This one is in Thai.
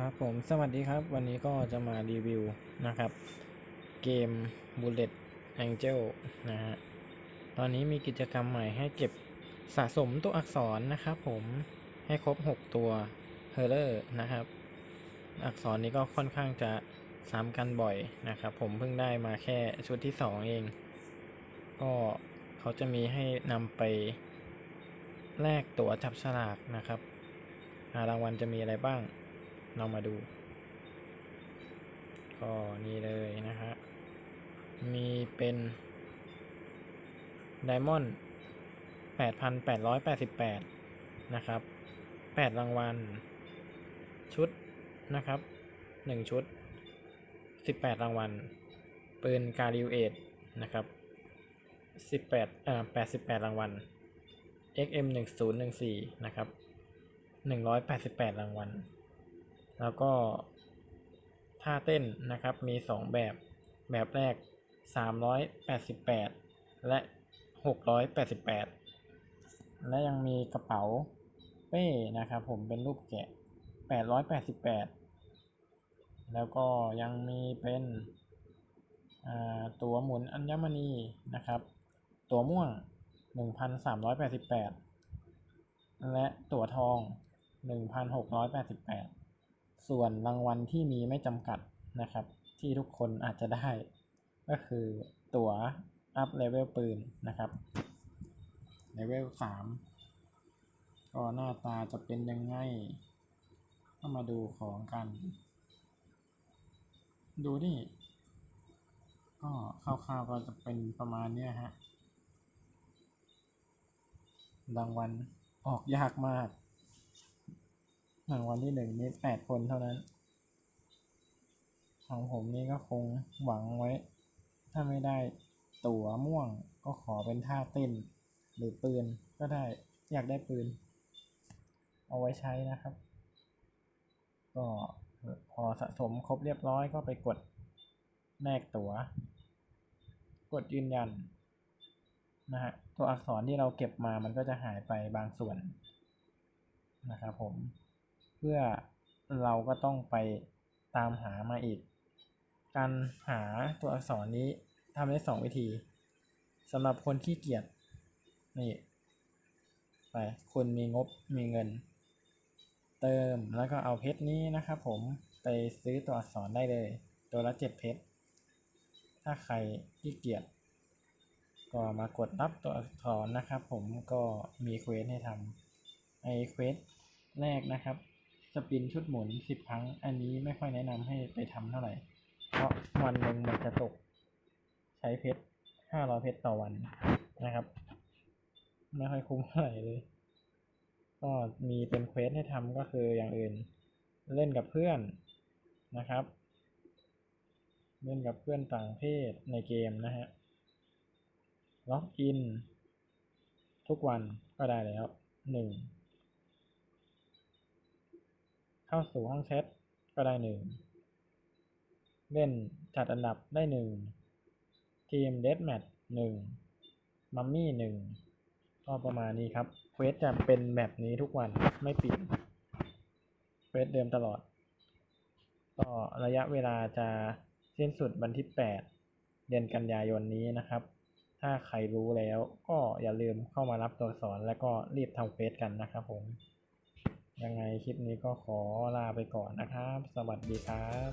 ครับผมสวัสดีครับ วันนี้ก็จะมารีวิวนะครับ เกม Bullet Angel นะฮะตอนนี้มีกิจกรรมใหม่ให้เก็บสะสมตัวอักษรนะครับผมให้ครบ 6 ตัวเฮอร์เรอร์นะครับ อักษรนี้ก็ค่อนข้างจะซ้ำกันบ่อยนะครับ ผมเพิ่งได้มาแค่ชุดที่ 2 เอง ก็เขาจะมีให้นำไปแลกตั๋วจับฉลากนะครับรางวัลจะมีอะไรบ้าง เรามาดู ก็นี่เลยนะฮะ มีเป็นไดมอนด์แปดพันแปดร้อยแปดสิบแปดนะครับแปดรางวัล ชุดนะครับหนึ่งชุดสิบแปดรางวัล ปืนการิวเอทนะครับสิบแปดเอ่อแปดสิบแปดรางวัล XM หนึ่งศูนย์หนึ่งสี่นะครับหนึ่งร้อยแปดสิบแปดรางวัล แล้วก็ท่าเต้นนะครับมี 2 แบบแบบแรก 388 และ 688 และยังมีกระเป๋าเป้นะครับผมเป็นรูปแกะ 888 แล้วก็ยังมีเป็นตัวหมุนอัญมณีนะครับ ตัวม่วง 1,388 และตัวทอง 1,688 ส่วนรางวัลที่มีไม่จำกัดนะครับ ที่ทุกคนอาจจะได้ ก็คือตั๋วอัพเลเวลปืนนะครับเลเวลสามก็หน้าตาจะเป็นยังไงก็มาดูของกัน ดูนี่ก็คร่าวๆก็จะเป็นประมาณเนี้ยฮะรางวัลออกยากมาก รางวัลที่หนึ่งนี่แปดคนเท่านั้นของผมนี่ก็คงหวังไว้ ถ้าไม่ได้ตั๋วม่วงก็ขอเป็นท่าเต้น หรือปืนก็ได้อยากได้ปืน เอาไว้ใช้นะครับ ก็พอสะสมครบเรียบร้อยก็ไปกดแลกตั๋ว กดยืนยันนะฮะตัวอักษรที่เราเก็บมามันก็จะหายไปบางส่วนนะครับผม เพื่อเราก็ต้องไปตามหามาอีก การหาตัวอักษรนี้ทำได้สองวิธีสำหรับคนขี้เกียจนี่ไปคุณมีงบมีเงิน เติมแล้วก็เอาเพชรนี้นะครับผมไปซื้อตัวอักษรได้เลย ตัวละเจ็ดเพชรถ้าใครขี้เกียจก็มากดรับตัวอักษรนะครับ ผมก็มีเควสให้ทำไอเควสแรกนะครับ สปินชุดหมุนสิบครั้ง อันนี้ไม่ค่อยแนะนำให้ไปทำเท่าไหร่ เพราะวันหนึ่งมันจะตก ใช้เพชรห้าร้อยเพชรต่อวันนะครับ ไม่ค่อยคุ้มเท่าไหร่เลย ก็มีเป็นเควสให้ทำก็คืออย่างอื่น เล่นกับเพื่อนนะครับ เล่นกับเพื่อนต่างเพศในเกมนะฮะล็อกอิน ทุกวันก็ได้แล้วหนึ่ง เข้าสู่ห้องแชทก็ได้หนึ่งเล่นจัดอันดับได้หนึ่งทีมเดสแมทหนึ่งมัมมี่หนึ่งก็ประมาณนี้ครับเควสจะเป็นแบบนี้ทุกวันไม่ปิดเควสเดิมตลอด ก็ระยะเวลาจะสิ้นสุดวันที่ 8 เดือนกันยายนนี้นะครับ ถ้าใครรู้แล้วก็อย่าลืมเข้ามารับตัวสอนแล้วก็รีบทำเควสกันนะครับผม ยังไงคลิปนี้ก็ขอลาไปก่อนนะครับ สวัสดีครับ